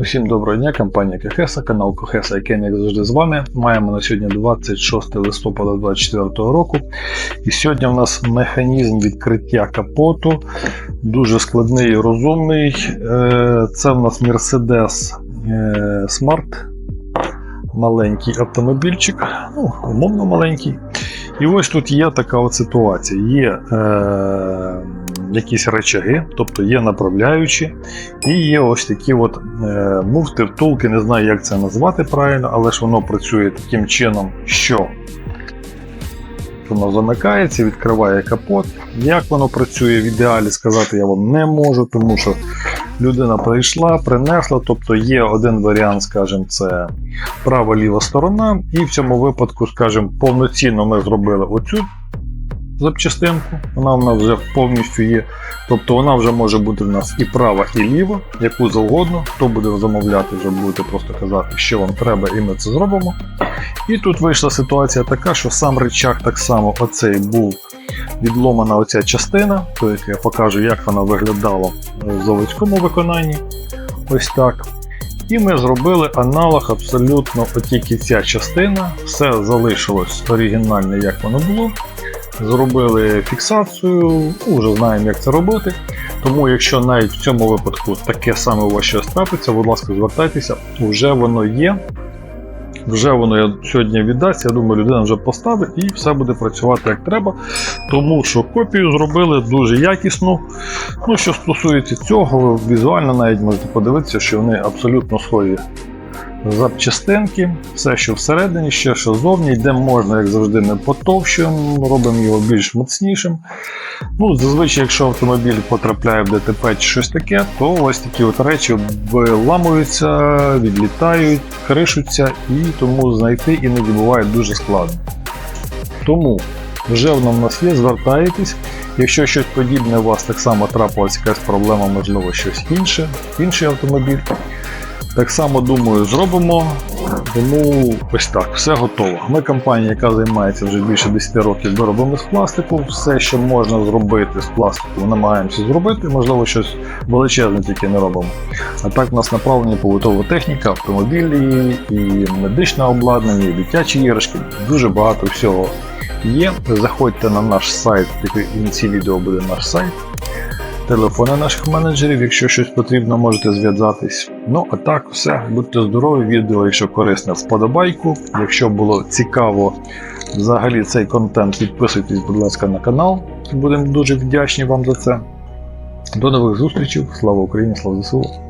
Усім доброго дня, компанія Кохеса, канал Кохеса, який як завжди з вами. Маємо на сьогодні 26 листопада 2024 року. І сьогодні у нас механізм відкриття капоту, дуже складний і розумний. Е, Це в нас Mercedes е, Smart, маленький автомобільчик, ну, умовно маленький. І ось тут є така от ситуація. Є е, якісь речаги, тобто є направляючі, і є ось такі от е, муфти, втулки, не знаю, як це назвати правильно, але ж воно працює таким чином, що воно замикається, відкриває капот. Як воно працює в ідеалі сказати я вам не можу, тому що людина прийшла, принесла, тобто є один варіант, скажімо, це права-ліва сторона, і в цьому випадку, скажімо, повноцінно ми зробили оцю запчастинку, вона в нас вже повністю є. Тобто вона вже може бути в нас і права, і ліва, яку завгодно. Хто буде замовляти, вже будете просто казати, що вам треба, і ми це зробимо. І тут вийшла ситуація така, що сам рычаг так само оцей був відломана оця частина, то як я покажу, як вона виглядала в заводському виконанні. Ось так. І ми зробили аналог абсолютно тільки ця частина. Все залишилось оригінальне, як воно було. Зробили фіксацію, ну, вже знаємо, як це робити. Тому, якщо навіть в цьому випадку таке саме у вас щось трапиться, будь ласка, звертайтеся, вже воно є. Вже воно сьогодні віддасть, я думаю, людина вже поставить і все буде працювати як треба. Тому що копію зробили дуже якісну. Ну, що стосується цього, візуально навіть можете подивитися, що вони абсолютно схожі запчастинки, все, що всередині, ще що зовні, де можна, як завжди, не потовщуємо, робимо його більш міцнішим. Ну, Зазвичай, якщо автомобіль потрапляє в ДТП чи щось таке, то ось такі от речі виламуються, відлітають, кришуться і тому знайти іноді буває дуже складно. Тому вже в нас є, звертаєтесь. Якщо щось подібне у вас так само трапилась якась проблема, можливо, щось інше, інший автомобіль. Так само думаю, зробимо. Тому ось так, все готово. Ми компанія, яка займається вже більше 10 років виробами з пластику. Все, що можна зробити з пластику, намагаємося зробити. Можливо, щось величезне тільки не робимо. А так у нас направлені побутова техніка, автомобілі, і медичне обладнання, і дитячі іграшки. Дуже багато всього є. Заходьте на наш сайт, в кінці відео буде наш сайт телефони наших менеджерів. Якщо щось потрібно, можете зв'язатись. Ну, а так, все, будьте здорові, відео, якщо корисне, вподобайку. Якщо було цікаво взагалі цей контент, підписуйтесь, будь ласка, на канал. Будемо дуже вдячні вам за це. До нових зустрічей. Слава Україні, слава ЗСУ!